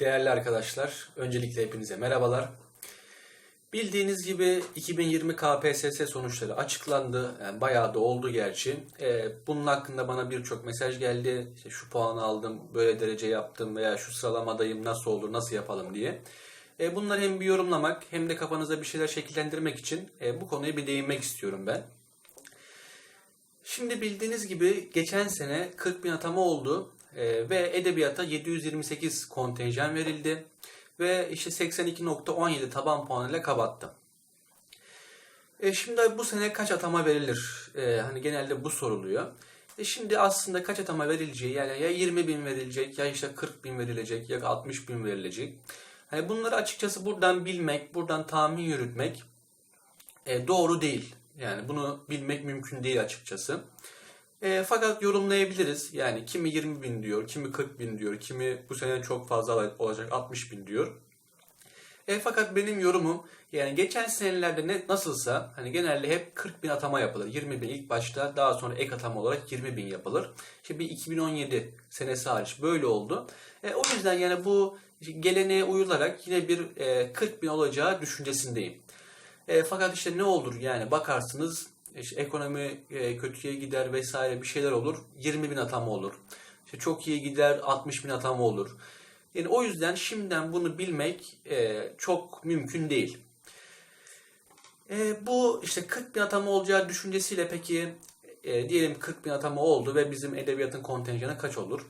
Değerli arkadaşlar, öncelikle hepinize merhabalar. Bildiğiniz gibi 2020 KPSS sonuçları açıklandı. Yani bayağı da oldu gerçi. Ee, bunun hakkında bana birçok mesaj geldi. İşte şu puanı aldım, böyle derece yaptım veya şu sıralamadayım nasıl olur, nasıl yapalım diye. Ee, bunları hem bir yorumlamak hem de kafanızda bir şeyler şekillendirmek için e, bu konuya bir değinmek istiyorum ben. Şimdi bildiğiniz gibi geçen sene 40 bin atama oldu Ee, ve edebiyata 728 kontenjan verildi ve işte 82.17 taban puanıyla kapattı. E şimdi bu sene kaç atama verilir? E, hani genelde bu soruluyor. E şimdi aslında kaç atama verileceği yani ya 20 bin verilecek ya işte 40 bin verilecek ya 60 bin verilecek. Hani bunları açıkçası buradan bilmek, buradan tahmin yürütmek e, doğru değil. Yani bunu bilmek mümkün değil açıkçası. E, fakat yorumlayabiliriz. Yani kimi 20 bin diyor, kimi 40 bin diyor, kimi bu sene çok fazla olacak 60 bin diyor. E, fakat benim yorumum yani geçen senelerde ne nasılsa hani genelde hep 40 bin atama yapılır. 20 bin ilk başta daha sonra ek atama olarak 20 bin yapılır. Bir 2017 senesi hariç böyle oldu. E, o yüzden yani bu geleneğe uyularak yine bir e, 40 bin olacağı düşüncesindeyim. E, fakat işte ne olur yani bakarsınız işte ekonomi e, kötüye gider vesaire bir şeyler olur. 20 bin atama olur. İşte çok iyi gider 60 bin atama olur. Yani o yüzden şimdiden bunu bilmek e, çok mümkün değil. E, bu işte 40 bin atama olacağı düşüncesiyle peki diyelim 40 bin atama oldu ve bizim edebiyatın kontenjanı kaç olur?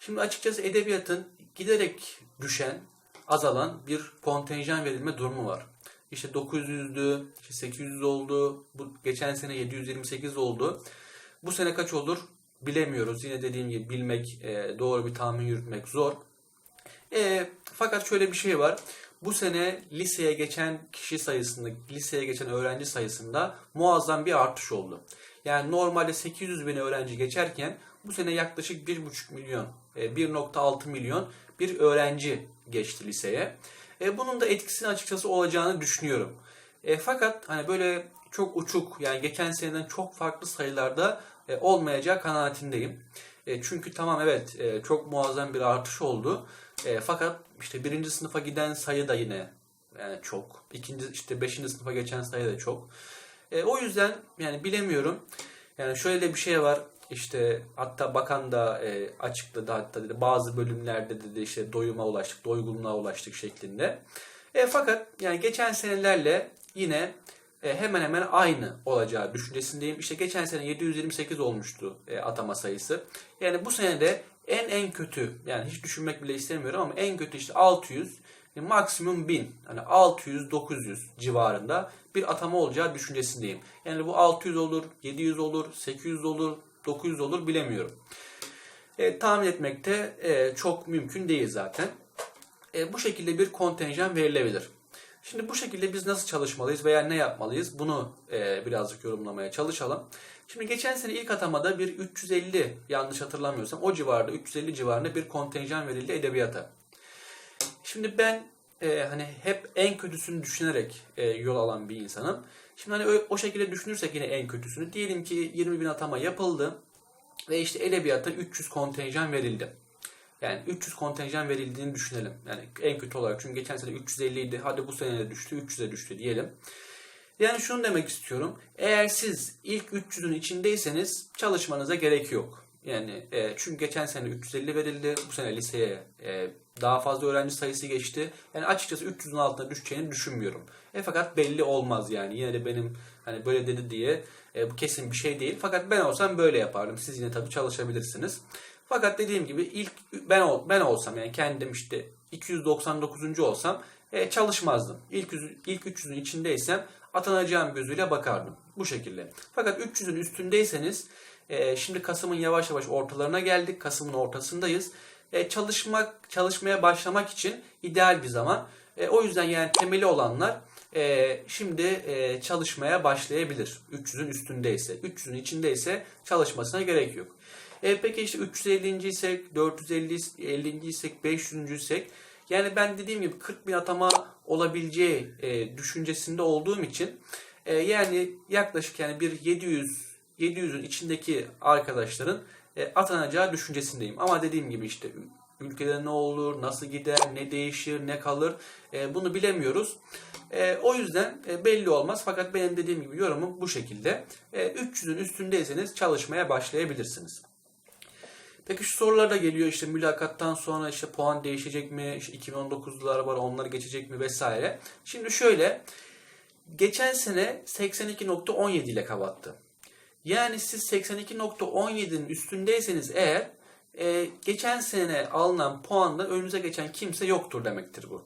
Şimdi açıkçası edebiyatın giderek düşen, azalan bir kontenjan verilme durumu var. İşte 900'dü, işte 800 oldu, bu geçen sene 728 oldu. Bu sene kaç olur bilemiyoruz. Yine dediğim gibi bilmek, e, doğru bir tahmin yürütmek zor. E, fakat şöyle bir şey var. Bu sene liseye geçen kişi sayısında, liseye geçen öğrenci sayısında muazzam bir artış oldu. Yani normalde 800 bin öğrenci geçerken bu sene yaklaşık 1,5 milyon, e, 1,6 milyon bir öğrenci geçti liseye. E, bunun da etkisini açıkçası olacağını düşünüyorum. E, fakat hani böyle çok uçuk yani geçen seneden çok farklı sayılarda e, olmayacağı kanaatindeyim. E, çünkü tamam evet e, çok muazzam bir artış oldu. E, fakat işte birinci sınıfa giden sayı da yine yani çok. İkinci işte beşinci sınıfa geçen sayı da çok. E, o yüzden yani bilemiyorum. Yani şöyle bir şey var. İşte hatta bakan da e, açıkladı hatta dedi bazı bölümlerde dedi işte doyuma ulaştık, doygunluğa ulaştık şeklinde. E, fakat yani geçen senelerle yine e, hemen hemen aynı olacağı düşüncesindeyim. İşte geçen sene 728 olmuştu e, atama sayısı. Yani bu sene de en en kötü yani hiç düşünmek bile istemiyorum ama en kötü işte 600 e, maksimum 1000 hani 600-900 civarında bir atama olacağı düşüncesindeyim. Yani bu 600 olur, 700 olur, 800 olur, 900 olur bilemiyorum. E, tahmin etmek de e, çok mümkün değil zaten. E, bu şekilde bir kontenjan verilebilir. Şimdi bu şekilde biz nasıl çalışmalıyız veya ne yapmalıyız bunu e, birazcık yorumlamaya çalışalım. Şimdi geçen sene ilk atamada bir 350 yanlış hatırlamıyorsam o civarda 350 civarında bir kontenjan verildi edebiyata. Şimdi ben e, hani hep en kötüsünü düşünerek e, yol alan bir insanım. Şimdi hani o, o şekilde düşünürsek yine en kötüsünü diyelim ki 20 bin atama yapıldı ve işte edebiyata 300 kontenjan verildi. Yani 300 kontenjan verildiğini düşünelim. Yani en kötü olarak çünkü geçen sene 350 idi. Hadi bu sene de düştü 300'e düştü diyelim. Yani şunu demek istiyorum. Eğer siz ilk 300'ün içindeyseniz çalışmanıza gerek yok. Yani e, çünkü geçen sene 350 verildi. Bu sene liseye e, daha fazla öğrenci sayısı geçti. Yani açıkçası 300'ün altına düşeceğini düşünmüyorum. E fakat belli olmaz yani. Yine de benim hani böyle dedi diye e, bu kesin bir şey değil. Fakat ben olsam böyle yapardım. Siz yine tabii çalışabilirsiniz. Fakat dediğim gibi ilk ben ol, ben olsam yani kendim işte 299. olsam e, çalışmazdım. İlk ilk 300'ün içindeysem atanacağım gözüyle bakardım. Bu şekilde. Fakat 300'ün üstündeyseniz e, şimdi Kasım'ın yavaş yavaş ortalarına geldik. Kasım'ın ortasındayız. E, çalışmak çalışmaya başlamak için ideal bir zaman. E, o yüzden yani temeli olanlar e, şimdi e, çalışmaya başlayabilir. 300'ün üstündeyse. 300'ün içindeyse çalışmasına gerek yok. E, peki işte 350. isek, 450 50. isek, 500. isek yani ben dediğim gibi 40 bin atama olabileceği e, düşüncesinde olduğum için e, yani yaklaşık yani bir 700 700'ün içindeki arkadaşların e, atanacağı düşüncesindeyim. Ama dediğim gibi işte ülkede ne olur, nasıl gider, ne değişir, ne kalır e, bunu bilemiyoruz. E, o yüzden belli olmaz fakat benim dediğim gibi yorumum bu şekilde. E, 300'ün üstündeyseniz çalışmaya başlayabilirsiniz. Peki şu sorular da geliyor işte mülakattan sonra işte puan değişecek mi, işte 2019'lar var onları geçecek mi vesaire. Şimdi şöyle geçen sene 82.17 ile kapattı. Yani siz 82.17'nin üstündeyseniz eğer e, geçen sene alınan puanda önünüze geçen kimse yoktur demektir bu.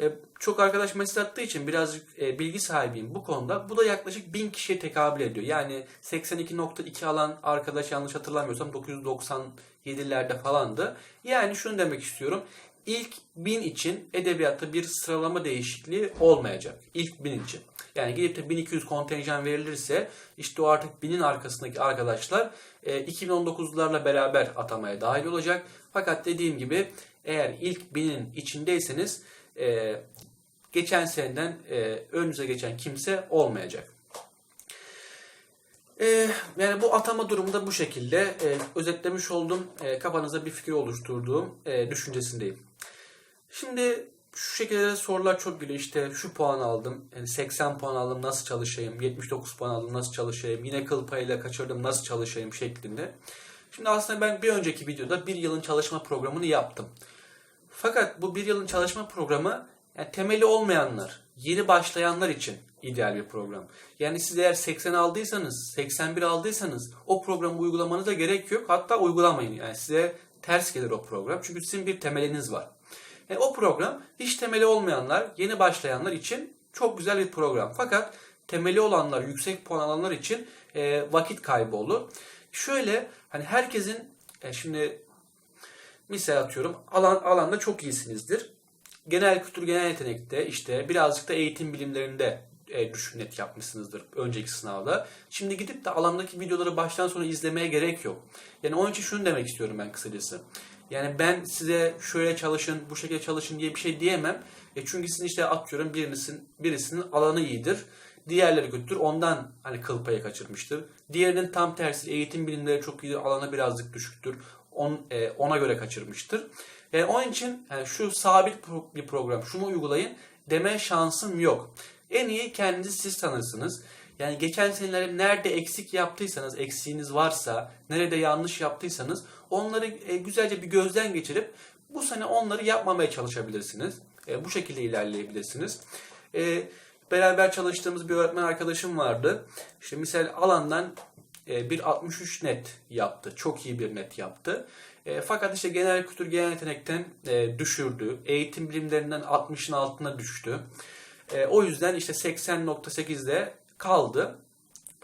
E, çok arkadaş mesaj attığı için birazcık e, bilgi sahibiyim bu konuda. Bu da yaklaşık 1000 kişiye tekabül ediyor. Yani 82.2 alan arkadaş yanlış hatırlamıyorsam 997'lerde falandı. Yani şunu demek istiyorum. İlk 1000 için edebiyatta bir sıralama değişikliği olmayacak. İlk 1000 için. Yani gidip de 1200 kontenjan verilirse işte o artık 1000'in arkasındaki arkadaşlar e, 2019'larla beraber atamaya dahil olacak. Fakat dediğim gibi eğer ilk 1000'in içindeyseniz e, geçen seneden e, önünüze geçen kimse olmayacak. E, yani bu atama durumu da bu şekilde e, özetlemiş oldum. E, kafanıza bir fikir oluşturduğum e, düşüncesindeyim. Şimdi şu şekilde sorular çok geliyor. İşte şu puan aldım. Yani 80 puan aldım nasıl çalışayım? 79 puan aldım nasıl çalışayım? Yine kıl payıyla kaçırdım nasıl çalışayım şeklinde. Şimdi aslında ben bir önceki videoda bir yılın çalışma programını yaptım. Fakat bu bir yılın çalışma programı yani temeli olmayanlar, yeni başlayanlar için ideal bir program. Yani siz eğer 80 aldıysanız, 81 aldıysanız o programı uygulamanıza gerek yok. Hatta uygulamayın. Yani size ters gelir o program. Çünkü sizin bir temeliniz var. Yani o program hiç temeli olmayanlar, yeni başlayanlar için çok güzel bir program. Fakat temeli olanlar, yüksek puan alanlar için e, vakit kaybı olur. Şöyle hani herkesin e, şimdi misal atıyorum alan alanda çok iyisinizdir. Genel kültür, genel yetenekte işte birazcık da eğitim bilimlerinde e, düşük yapmışsınızdır önceki sınavda. Şimdi gidip de alandaki videoları baştan sona izlemeye gerek yok. Yani onun için şunu demek istiyorum ben kısacası. Yani ben size şöyle çalışın, bu şekilde çalışın diye bir şey diyemem. E çünkü sizin işte atıyorum birisinin, birisinin alanı iyidir. Diğerleri kötüdür. Ondan hani kıl payı kaçırmıştır. Diğerinin tam tersi eğitim bilimleri çok iyi, alana birazcık düşüktür. On, e, ona göre kaçırmıştır. Yani onun için yani şu sabit pro- bir program, şunu uygulayın deme şansım yok. En iyi kendinizi siz tanırsınız. Yani geçen senelerde nerede eksik yaptıysanız, eksiğiniz varsa, nerede yanlış yaptıysanız onları e, güzelce bir gözden geçirip bu sene onları yapmamaya çalışabilirsiniz. E, bu şekilde ilerleyebilirsiniz. E, beraber çalıştığımız bir öğretmen arkadaşım vardı. İşte misal alandan e, bir 63 net yaptı. Çok iyi bir net yaptı. E, fakat işte genel kültür genel yetenekten e, düşürdü. Eğitim bilimlerinden 60'ın altına düştü. E, o yüzden işte 80.8'de kaldı.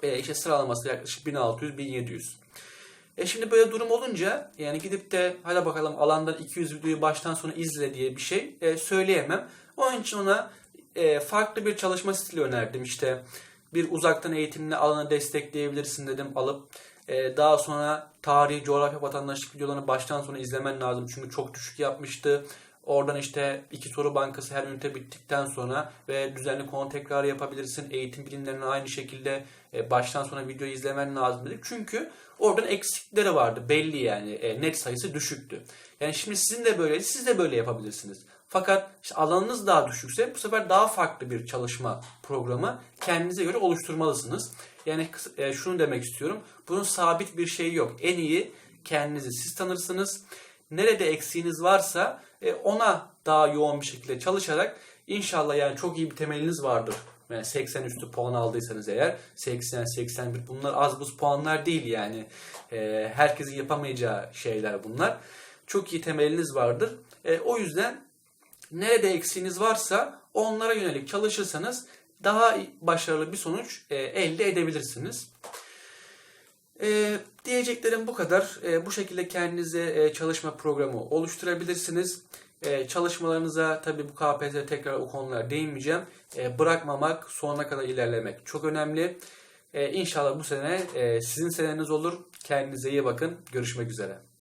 E, işte sıralaması yaklaşık 1600-1700. E şimdi böyle durum olunca yani gidip de hadi bakalım alandan 200 videoyu baştan sona izle diye bir şey e, söyleyemem. Onun için ona e, farklı bir çalışma stili önerdim. İşte bir uzaktan eğitimle alanı destekleyebilirsin dedim alıp e, daha sonra tarihi, coğrafya, vatandaşlık videolarını baştan sona izlemen lazım. Çünkü çok düşük yapmıştı. Oradan işte iki soru bankası her ünite bittikten sonra ve düzenli konu tekrarı yapabilirsin. Eğitim bilimlerine aynı şekilde e, baştan sona video izlemen lazım dedik. Çünkü oradan eksikleri vardı belli yani e, net sayısı düşüktü. Yani şimdi sizin de böyle, siz de böyle yapabilirsiniz. Fakat işte alanınız daha düşükse bu sefer daha farklı bir çalışma programı kendinize göre oluşturmalısınız. Yani e, şunu demek istiyorum. Bunun sabit bir şeyi yok. En iyi kendinizi siz tanırsınız. Nerede eksiğiniz varsa ona daha yoğun bir şekilde çalışarak inşallah yani çok iyi bir temeliniz vardır. Yani 80 üstü puan aldıysanız eğer 80 81 bunlar az buz puanlar değil yani. E, herkesin yapamayacağı şeyler bunlar. Çok iyi temeliniz vardır. E, o yüzden nerede eksiğiniz varsa onlara yönelik çalışırsanız daha başarılı bir sonuç e, elde edebilirsiniz. E, diyeceklerim bu kadar. E, bu şekilde kendinize e, çalışma programı oluşturabilirsiniz. E, çalışmalarınıza tabii bu KPSS tekrar o konulara değinmeyeceğim. E, bırakmamak, sonuna kadar ilerlemek çok önemli. E, inşallah bu sene e, sizin seneniz olur. Kendinize iyi bakın. Görüşmek üzere.